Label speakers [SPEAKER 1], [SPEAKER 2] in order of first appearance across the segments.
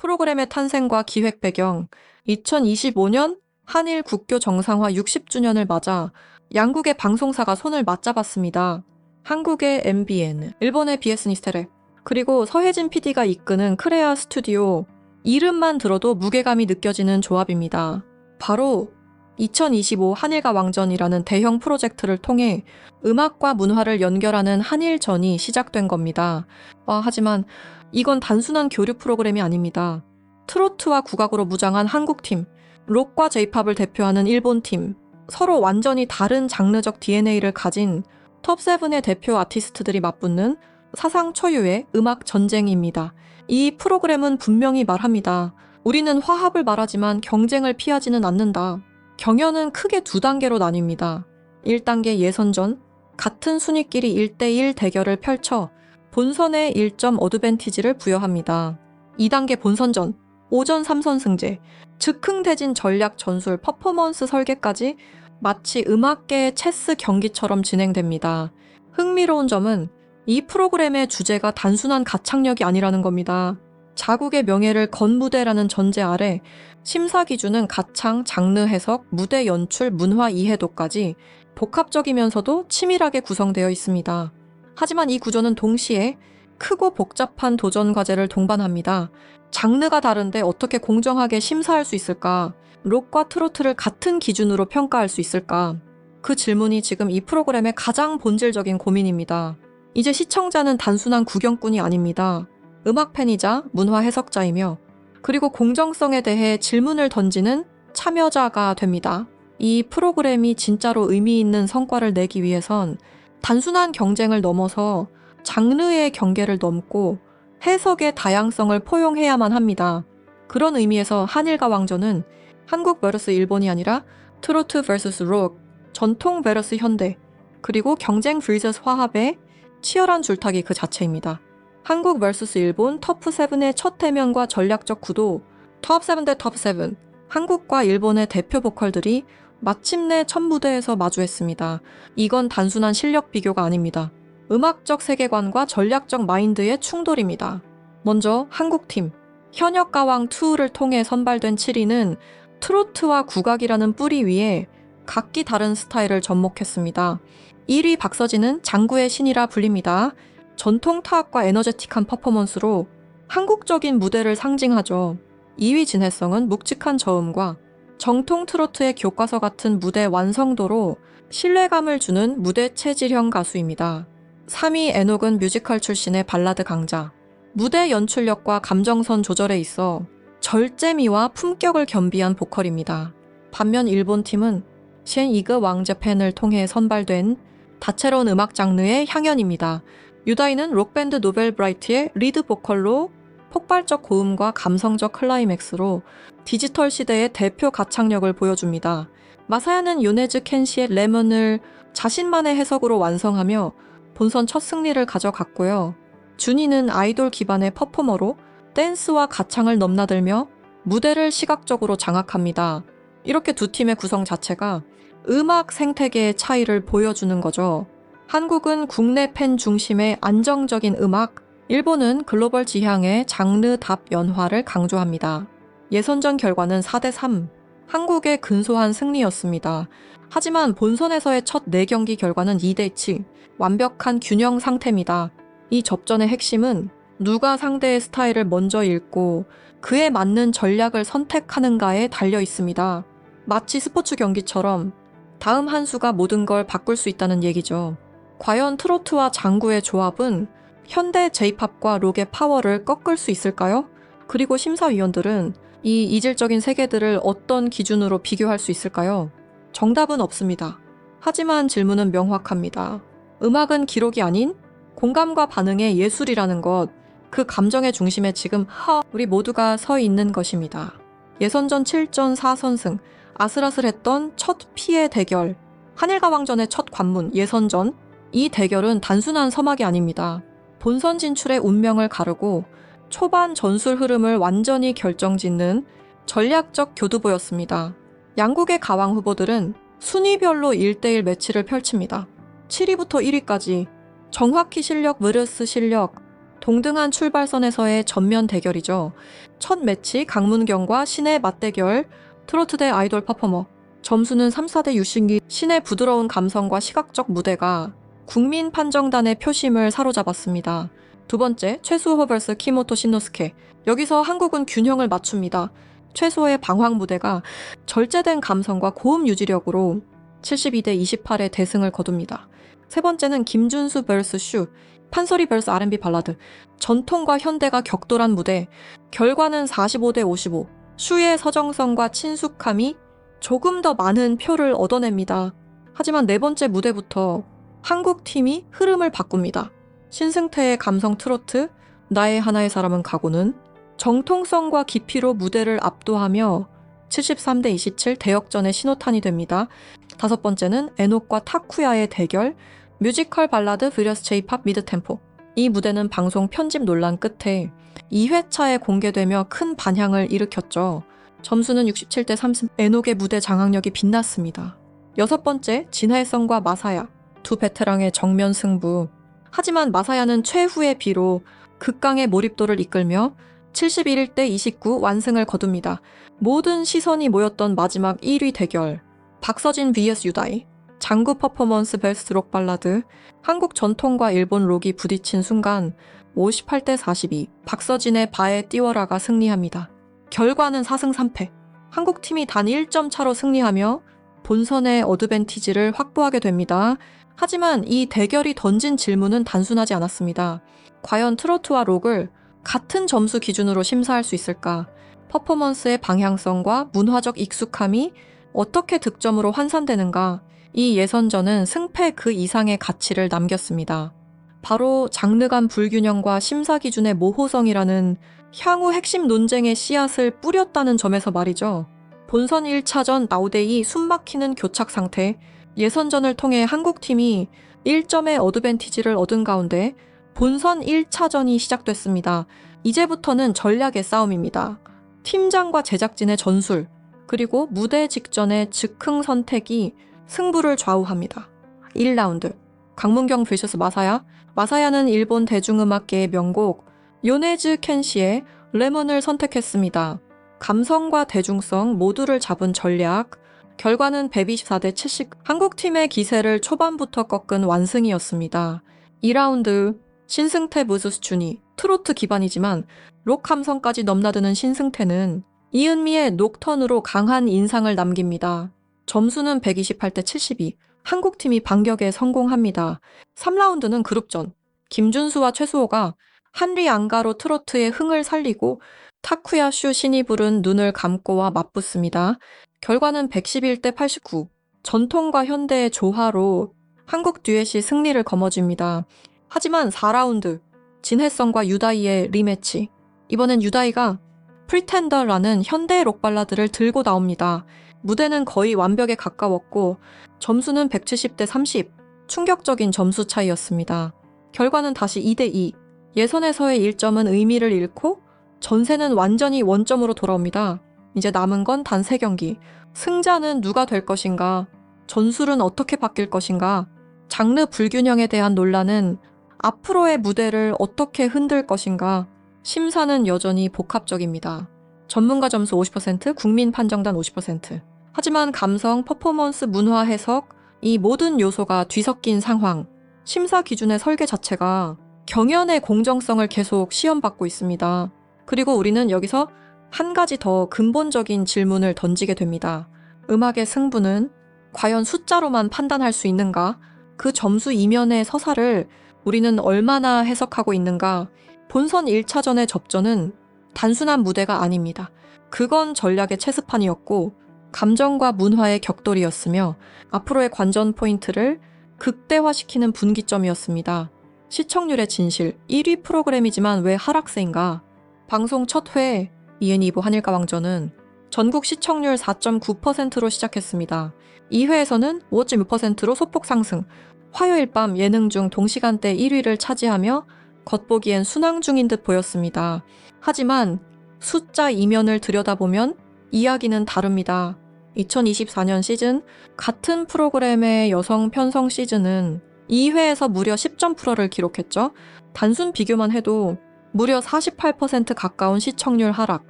[SPEAKER 1] 프로그램의 탄생과 기획 배경, 2025년 한일 국교 정상화 60주년을 맞아 양국의 방송사가 손을 맞잡았습니다. 한국의 MBN, 일본의 BS니스테레, 그리고 서혜진 PD가 이끄는 크레아 스튜디오, 이름만 들어도 무게감이 느껴지는 조합입니다. 바로 2025 한일가 왕전이라는 대형 프로젝트를 통해 음악과 문화를 연결하는 한일전이 시작된 겁니다. 아, 하지만 이건 단순한 교류 프로그램이 아닙니다. 트로트와 국악으로 무장한 한국팀, 록과 제이팝을 대표하는 일본팀, 서로 완전히 다른 장르적 DNA를 가진 톱7의 대표 아티스트들이 맞붙는 사상 초유의 음악 전쟁입니다. 이 프로그램은 분명히 말합니다. 우리는 화합을 말하지만 경쟁을 피하지는 않는다. 경연은 크게 두 단계로 나뉩니다. 1단계 예선전, 같은 순위끼리 1대1 대결을 펼쳐 본선에 1점 어드밴티지를 부여합니다. 2단계 본선전, 5전 3선 승제, 즉흥대진 전략 전술 퍼포먼스 설계까지 마치 음악계의 체스 경기처럼 진행됩니다. 흥미로운 점은 이 프로그램의 주제가 단순한 가창력이 아니라는 겁니다. 자국의 명예를 건 무대라는 전제 아래 심사 기준은 가창, 장르 해석, 무대 연출, 문화 이해도까지 복합적이면서도 치밀하게 구성되어 있습니다. 하지만 이 구조는 동시에 크고 복잡한 도전 과제를 동반합니다. 장르가 다른데 어떻게 공정하게 심사할 수 있을까? 록과 트로트를 같은 기준으로 평가할 수 있을까? 그 질문이 지금 이 프로그램의 가장 본질적인 고민입니다. 이제 시청자는 단순한 구경꾼이 아닙니다. 음악 팬이자 문화 해석자이며 그리고 공정성에 대해 질문을 던지는 참여자가 됩니다. 이 프로그램이 진짜로 의미 있는 성과를 내기 위해선 단순한 경쟁을 넘어서 장르의 경계를 넘고 해석의 다양성을 포용해야만 합니다. 그런 의미에서 한일과 왕전은 한국 vs 일본이 아니라 트로트 vs 록, 전통 vs 현대, 그리고 경쟁 vs 화합의 치열한 줄타기 그 자체입니다. 한국 vs 일본 터프7의 첫 대면과 전략적 구도, 톱7 대 톱7, 한국과 일본의 대표 보컬들이 마침내 첫 무대에서 마주했습니다. 이건 단순한 실력 비교가 아닙니다. 음악적 세계관과 전략적 마인드의 충돌입니다. 먼저 한국팀, 현역 가왕 2를 통해 선발된 7위는 트로트와 국악이라는 뿌리 위에 각기 다른 스타일을 접목했습니다. 1위 박서진은 장구의 신이라 불립니다. 전통 타악과 에너제틱한 퍼포먼스로 한국적인 무대를 상징하죠. 2위 진해성은 묵직한 저음과 정통 트로트의 교과서 같은 무대 완성도로 신뢰감을 주는 무대 체질형 가수입니다. 3위 에녹은 뮤지컬 출신의 발라드 강자. 무대 연출력과 감정선 조절에 있어 절제미와 품격을 겸비한 보컬입니다. 반면 일본 팀은 셴 이그 왕제팬을 통해 선발된 다채로운 음악 장르의 향연입니다. 유다이는 록밴드 노벨 브라이트의 리드 보컬로 폭발적 고음과 감성적 클라이맥스로 디지털 시대의 대표 가창력을 보여줍니다. 마사야는 요네즈 켄시의 레몬을 자신만의 해석으로 완성하며 본선 첫 승리를 가져갔고요. 준이는 아이돌 기반의 퍼포머로 댄스와 가창을 넘나들며 무대를 시각적으로 장악합니다. 이렇게 두 팀의 구성 자체가 음악 생태계의 차이를 보여주는 거죠. 한국은 국내 팬 중심의 안정적인 음악, 일본은 글로벌 지향의 장르 답 연화를 강조합니다. 예선전 결과는 4대3, 한국의 근소한 승리였습니다. 하지만 본선에서의 첫 4경기 결과는 2대7, 완벽한 균형 상태입니다. 이 접전의 핵심은 누가 상대의 스타일을 먼저 읽고 그에 맞는 전략을 선택하는가에 달려 있습니다. 마치 스포츠 경기처럼 다음 한 수가 모든 걸 바꿀 수 있다는 얘기죠. 과연 트로트와 장구의 조합은 현대 제이팝과 록의 파워를 꺾을 수 있을까요? 그리고 심사위원들은 이 이질적인 세계들을 어떤 기준으로 비교할 수 있을까요? 정답은 없습니다. 하지만 질문은 명확합니다. 음악은 기록이 아닌 공감과 반응의 예술이라는 것, 그 감정의 중심에 지금 하 우리 모두가 서 있는 것입니다. 예선전 7전 4선승, 아슬아슬했던 첫 피해 대결, 한일과 왕전의 첫 관문 예선전, 이 대결은 단순한 서막이 아닙니다. 본선 진출의 운명을 가르고 초반 전술 흐름을 완전히 결정짓는 전략적 교두보였습니다. 양국의 가왕 후보들은 순위별로 1대1 매치를 펼칩니다. 7위부터 1위까지 정확히 실력, 무르스 실력, 동등한 출발선에서의 전면 대결이죠. 첫 매치 강문경과 신의 맞대결, 트로트 대 아이돌 퍼포머. 점수는 3, 4대 6신기 신의 부드러운 감성과 시각적 무대가 국민 판정단의 표심을 사로잡았습니다. 두 번째, 최수호 vs 키모토 신노스케. 여기서 한국은 균형을 맞춥니다. 최수호의 방황 무대가 절제된 감성과 고음 유지력으로 72대 28의 대승을 거둡니다. 세 번째는 김준수 vs 슈. 판소리 vs R&B 발라드. 전통과 현대가 격돌한 무대. 결과는 45대 55. 슈의 서정성과 친숙함이 조금 더 많은 표를 얻어냅니다. 하지만 네 번째 무대부터 한국 팀이 흐름을 바꿉니다. 신승태의 감성 트로트, 나의 하나의 사람은 가고는 정통성과 깊이로 무대를 압도하며 73대 27 대역전의 신호탄이 됩니다. 다섯 번째는 에녹과 타쿠야의 대결, 뮤지컬 발라드 브리어스 제이팝 미드템포. 이 무대는 방송 편집 논란 끝에 2회차에 공개되며 큰 반향을 일으켰죠. 점수는 67대 30, 에녹의 무대 장악력이 빛났습니다. 여섯 번째, 진해성과 마사야. 두 베테랑의 정면 승부. 하지만 마사야는 최후의 비로 극강의 몰입도를 이끌며 71대 29 완승을 거둡니다. 모든 시선이 모였던 마지막 1위 대결. 박서진 vs 유다이. 장구 퍼포먼스 베스트 록 발라드. 한국 전통과 일본 록이 부딪힌 순간 58대 42. 박서진의 바에 띄워라가 승리합니다. 결과는 4승 3패. 한국 팀이 단 1점 차로 승리하며 본선의 어드밴티지를 확보하게 됩니다. 하지만 이 대결이 던진 질문은 단순하지 않았습니다. 과연 트로트와 록을 같은 점수 기준으로 심사할 수 있을까? 퍼포먼스의 방향성과 문화적 익숙함이 어떻게 득점으로 환산되는가? 이 예선전은 승패 그 이상의 가치를 남겼습니다. 바로 장르 간 불균형과 심사 기준의 모호성이라는 향후 핵심 논쟁의 씨앗을 뿌렸다는 점에서 말이죠. 본선 1차전 나우데이 숨막히는 교착 상태, 예선전을 통해 한국팀이 1점의 어드밴티지를 얻은 가운데 본선 1차전이 시작됐습니다. 이제부터는 전략의 싸움입니다. 팀장과 제작진의 전술, 그리고 무대 직전의 즉흥 선택이 승부를 좌우합니다. 1라운드. 강문경 vs 마사야. 마사야는 일본 대중음악계의 명곡 요네즈 켄시의 레몬을 선택했습니다. 감성과 대중성 모두를 잡은 전략. 결과는 124대 70. 한국팀의 기세를 초반부터 꺾은 완승이었습니다. 2라운드. 신승태 vs 준이. 트로트 기반이지만 록 감성까지 넘나드는 신승태는 이은미의 녹턴으로 강한 인상을 남깁니다. 점수는 128대 72. 한국팀이 반격에 성공합니다. 3라운드는 그룹전. 김준수와 최수호가 한리 안가로 트로트의 흥을 살리고 타쿠야 슈 신이 부른 눈을 감고와 맞붙습니다. 결과는 111대 89. 전통과 현대의 조화로 한국 듀엣이 승리를 거머쥡니다. 하지만 4라운드 진해성과 유다이의 리매치. 이번엔 유다이가 프리텐더라는 현대 록 발라드를 들고 나옵니다. 무대는 거의 완벽에 가까웠고 점수는 170대 30. 충격적인 점수 차이였습니다. 결과는 다시 2대 2. 예선에서의 1점은 의미를 잃고 전세는 완전히 원점으로 돌아옵니다. 이제 남은 건단 3경기. 승자는 누가 될 것인가? 전술은 어떻게 바뀔 것인가? 장르 불균형에 대한 논란은 앞으로의 무대를 어떻게 흔들 것인가? 심사는 여전히 복합적입니다. 전문가 점수 50%, 국민 판정단 50%. 하지만 감성, 퍼포먼스, 문화 해석, 이 모든 요소가 뒤섞인 상황, 심사 기준의 설계 자체가 경연의 공정성을 계속 시험받고 있습니다. 그리고 우리는 여기서 한 가지 더 근본적인 질문을 던지게 됩니다. 음악의 승부는 과연 숫자로만 판단할 수 있는가? 그 점수 이면의 서사를 우리는 얼마나 해석하고 있는가? 본선 1차전의 접전은 단순한 무대가 아닙니다. 그건 전략의 체스판이었고, 감정과 문화의 격돌이었으며, 앞으로의 관전 포인트를 극대화시키는 분기점이었습니다. 시청률의 진실, 1위 프로그램이지만 왜 하락세인가? 방송 첫 회, 이엔이보 한일가왕전은 전국 시청률 4.9%로 시작했습니다. 2회에서는 5.6%로 소폭 상승, 화요일 밤 예능 중 동시간대 1위를 차지하며 겉보기엔 순항 중인 듯 보였습니다. 하지만 숫자 이면을 들여다보면 이야기는 다릅니다. 2024년 시즌 같은 프로그램의 여성 편성 시즌은 2회에서 무려 10.%를 기록했죠. 단순 비교만 해도 무려 48% 가까운 시청률 하락.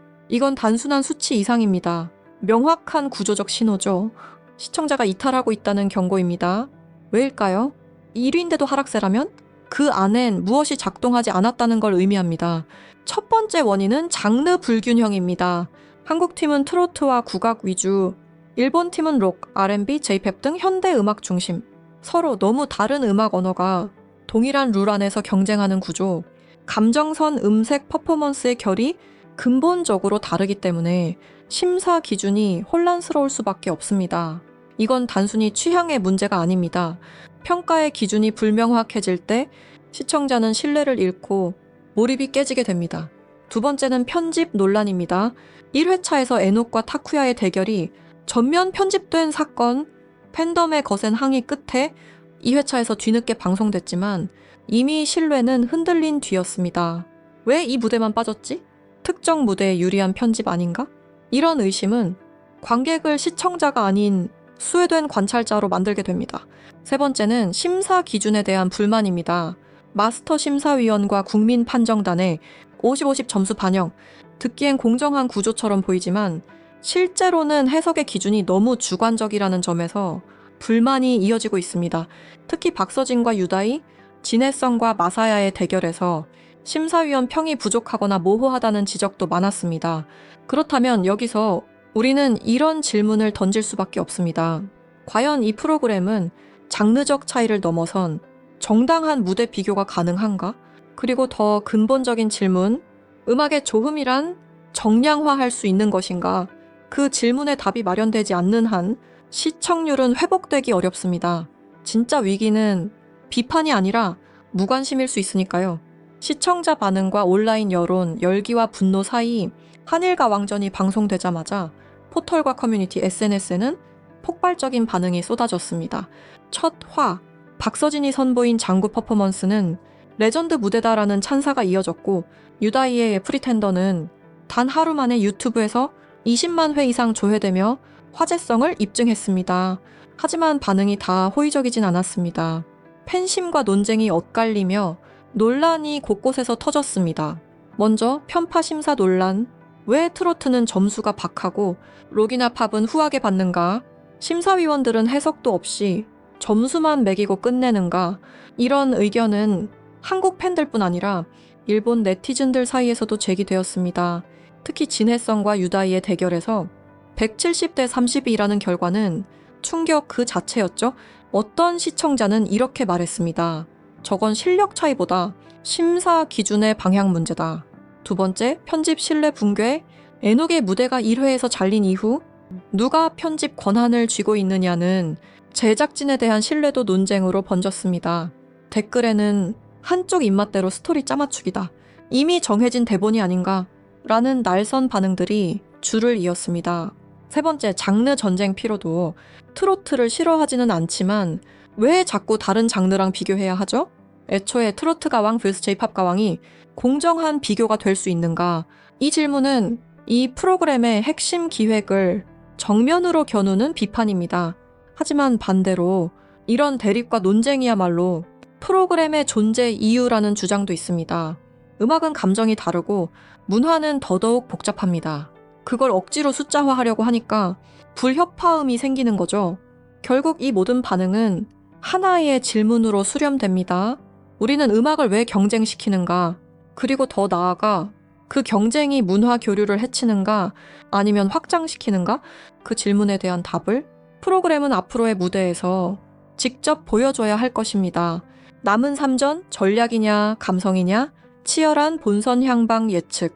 [SPEAKER 1] 이건 단순한 수치 이상입니다. 명확한 구조적 신호죠. 시청자가 이탈하고 있다는 경고입니다. 왜일까요? 1위인데도 하락세라면 그 안엔 무엇이 작동하지 않았다는 걸 의미합니다. 첫 번째 원인은 장르 불균형입니다. 한국 팀은 트로트와 국악 위주, 일본 팀은 록, R&B, J-팝 등 현대 음악 중심. 서로 너무 다른 음악 언어가 동일한 룰 안에서 경쟁하는 구조. 감정선, 음색, 퍼포먼스의 결이 근본적으로 다르기 때문에 심사 기준이 혼란스러울 수밖에 없습니다. 이건 단순히 취향의 문제가 아닙니다. 평가의 기준이 불명확해질 때 시청자는 신뢰를 잃고 몰입이 깨지게 됩니다. 두 번째는 편집 논란입니다. 1회차에서 에녹과 타쿠야의 대결이 전면 편집된 사건, 팬덤의 거센 항의 끝에 2회차에서 뒤늦게 방송됐지만 이미 신뢰는 흔들린 뒤였습니다. 왜 이 무대만 빠졌지? 특정 무대에 유리한 편집 아닌가? 이런 의심은 관객을 시청자가 아닌 수혜된 관찰자로 만들게 됩니다. 세 번째는 심사 기준에 대한 불만입니다. 마스터 심사위원과 국민 판정단의 50-50 점수 반영, 듣기엔 공정한 구조처럼 보이지만 실제로는 해석의 기준이 너무 주관적이라는 점에서 불만이 이어지고 있습니다. 특히 박서진과 유다이, 진해성과 마사야의 대결에서 심사위원 평이 부족하거나 모호하다는 지적도 많았습니다. 그렇다면 여기서 우리는 이런 질문을 던질 수밖에 없습니다. 과연 이 프로그램은 장르적 차이를 넘어선 정당한 무대 비교가 가능한가? 그리고 더 근본적인 질문, 음악의 조흠이란 정량화할 수 있는 것인가? 그 질문에 답이 마련되지 않는 한 시청률은 회복되기 어렵습니다. 진짜 위기는 비판이 아니라 무관심일 수 있으니까요. 시청자 반응과 온라인 여론, 열기와 분노 사이 한일과 왕전이 방송되자마자 포털과 커뮤니티 SNS에는 폭발적인 반응이 쏟아졌습니다. 첫 화, 박서진이 선보인 장구 퍼포먼스는 레전드 무대다라는 찬사가 이어졌고 유다이의 프리텐더는 단 하루 만에 유튜브에서 20만 회 이상 조회되며 화제성을 입증했습니다. 하지만 반응이 다 호의적이진 않았습니다. 팬심과 논쟁이 엇갈리며 논란이 곳곳에서 터졌습니다. 먼저 편파 심사 논란. 왜 트로트는 점수가 박하고 록이나 팝은 후하게 받는가? 심사위원들은 해석도 없이 점수만 매기고 끝내는가? 이런 의견은 한국 팬들뿐 아니라 일본 네티즌들 사이에서도 제기되었습니다. 특히 진해성과 유다이의 대결에서 170대 32라는 결과는 충격 그 자체였죠. 어떤 시청자는 이렇게 말했습니다. 저건 실력 차이보다 심사 기준의 방향 문제다. 두 번째, 편집 신뢰 붕괴. 에녹의 무대가 1회에서 잘린 이후 누가 편집 권한을 쥐고 있느냐는 제작진에 대한 신뢰도 논쟁으로 번졌습니다. 댓글에는 한쪽 입맛대로 스토리 짜맞추기다. 이미 정해진 대본이 아닌가? 라는 날선 반응들이 줄을 이었습니다. 세 번째, 장르 전쟁 피로도 트로트를 싫어하지는 않지만 왜 자꾸 다른 장르랑 비교해야 하죠? 애초에 트로트 가왕 vs J-팝 가왕이 공정한 비교가 될 수 있는가? 이 질문은 이 프로그램의 핵심 기획을 정면으로 겨누는 비판입니다. 하지만 반대로 이런 대립과 논쟁이야말로 프로그램의 존재 이유라는 주장도 있습니다. 음악은 감정이 다르고 문화는 더더욱 복잡합니다. 그걸 억지로 숫자화하려고 하니까 불협화음이 생기는 거죠. 결국 이 모든 반응은 하나의 질문으로 수렴됩니다. 우리는 음악을 왜 경쟁시키는가? 그리고 더 나아가 그 경쟁이 문화 교류를 해치는가? 아니면 확장시키는가? 그 질문에 대한 답을 프로그램은 앞으로의 무대에서 직접 보여줘야 할 것입니다. 남은 3전 전략이냐 감성이냐 치열한 본선 향방 예측.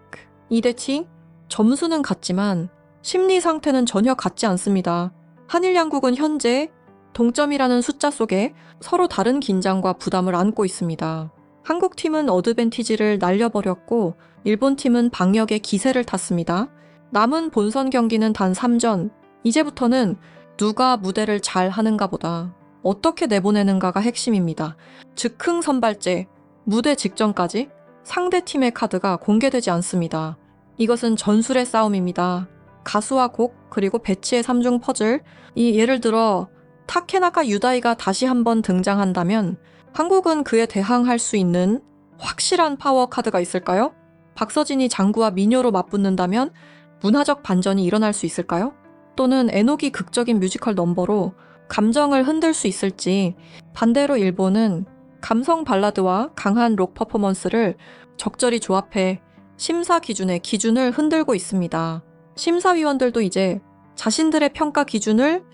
[SPEAKER 1] 2대칭 점수는 같지만 심리 상태는 전혀 같지 않습니다. 한일 양국은 현재 동점이라는 숫자 속에 서로 다른 긴장과 부담을 안고 있습니다. 한국 팀은 어드밴티지를 날려버렸고 일본 팀은 방역의 기세를 탔습니다. 남은 본선 경기는 단 3전. 이제부터는 누가 무대를 잘 하는가 보다 어떻게 내보내는가가 핵심입니다. 즉흥 선발제, 무대 직전까지 상대 팀의 카드가 공개되지 않습니다. 이것은 전술의 싸움입니다. 가수와 곡, 그리고 배치의 3중 퍼즐, 이 예를 들어 타케나카 유다이가 다시 한번 등장한다면 한국은 그에 대항할 수 있는 확실한 파워 카드가 있을까요? 박서진이 장구와 미녀로 맞붙는다면 문화적 반전이 일어날 수 있을까요? 또는 에녹이 극적인 뮤지컬 넘버로 감정을 흔들 수 있을지 반대로 일본은 감성 발라드와 강한 록 퍼포먼스를 적절히 조합해 심사 기준의 기준을 흔들고 있습니다. 심사위원들도 이제 자신들의 평가 기준을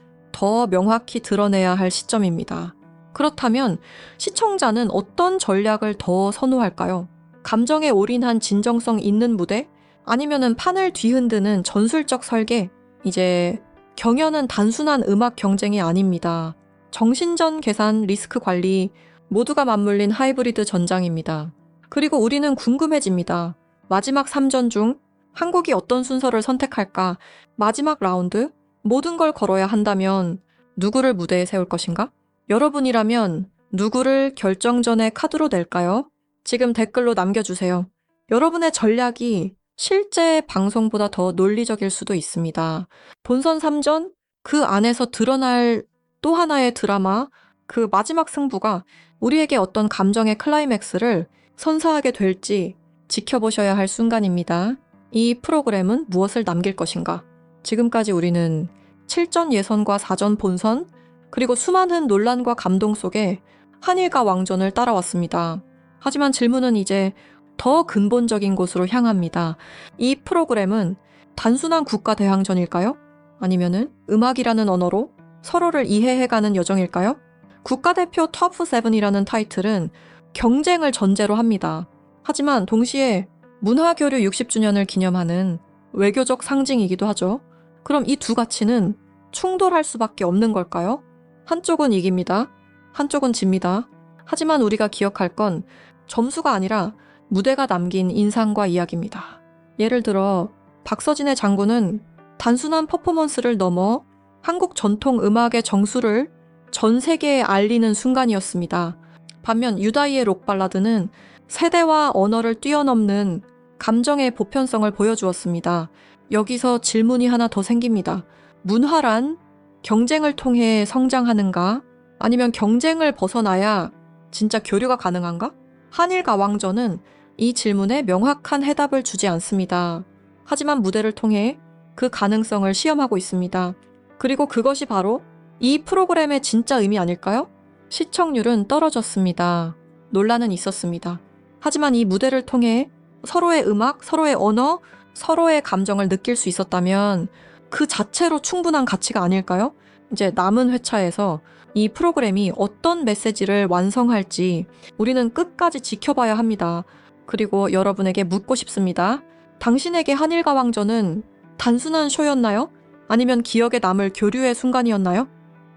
[SPEAKER 1] 더 명확히 드러내야 할 시점입니다. 그렇다면 시청자는 어떤 전략을 더 선호할까요? 감정에 올인한 진정성 있는 무대? 아니면은 판을 뒤흔드는 전술적 설계? 이제 경연은 단순한 음악 경쟁이 아닙니다. 정신전 계산, 리스크 관리 모두가 맞물린 하이브리드 전장입니다. 그리고 우리는 궁금해집니다. 마지막 3전 중 한국이 어떤 순서를 선택할까? 마지막 라운드? 모든 걸 걸어야 한다면 누구를 무대에 세울 것인가? 여러분이라면 누구를 결정전의 카드로 낼까요? 지금 댓글로 남겨주세요. 여러분의 전략이 실제 방송보다 더 논리적일 수도 있습니다. 본선 3전 그 안에서 드러날 또 하나의 드라마 그 마지막 승부가 우리에게 어떤 감정의 클라이맥스를 선사하게 될지 지켜보셔야 할 순간입니다. 이 프로그램은 무엇을 남길 것인가? 지금까지 우리는 7전 예선과 4전 본선, 그리고 수많은 논란과 감동 속에 한일과 왕전을 따라왔습니다. 하지만 질문은 이제 더 근본적인 곳으로 향합니다. 이 프로그램은 단순한 국가 대항전일까요? 아니면은 음악이라는 언어로 서로를 이해해가는 여정일까요? 국가대표 터프 7이라는 타이틀은 경쟁을 전제로 합니다. 하지만 동시에 문화교류 60주년을 기념하는 외교적 상징이기도 하죠. 그럼 이 두 가치는 충돌할 수밖에 없는 걸까요? 한쪽은 이깁니다. 한쪽은 집니다. 하지만 우리가 기억할 건 점수가 아니라 무대가 남긴 인상과 이야기입니다. 예를 들어 박서진의 장군은 단순한 퍼포먼스를 넘어 한국 전통 음악의 정수를 전 세계에 알리는 순간이었습니다. 반면 유다이의 록 발라드는 세대와 언어를 뛰어넘는 감정의 보편성을 보여주었습니다. 여기서 질문이 하나 더 생깁니다. 문화란 경쟁을 통해 성장하는가? 아니면 경쟁을 벗어나야 진짜 교류가 가능한가? 한일과 왕전은 이 질문에 명확한 해답을 주지 않습니다. 하지만 무대를 통해 그 가능성을 시험하고 있습니다. 그리고 그것이 바로 이 프로그램의 진짜 의미 아닐까요? 시청률은 떨어졌습니다. 논란은 있었습니다. 하지만 이 무대를 통해 서로의 음악, 서로의 언어, 서로의 감정을 느낄 수 있었다면 그 자체로 충분한 가치가 아닐까요? 이제 남은 회차에서 이 프로그램이 어떤 메시지를 완성할지 우리는 끝까지 지켜봐야 합니다. 그리고 여러분에게 묻고 싶습니다. 당신에게 한일과 왕전은 단순한 쇼였나요? 아니면 기억에 남을 교류의 순간이었나요?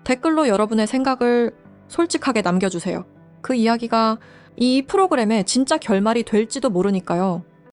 [SPEAKER 1] 댓글로 여러분의 생각을 솔직하게 남겨주세요. 그 이야기가 이 프로그램의 진짜 결말이 될지도 모르니까요.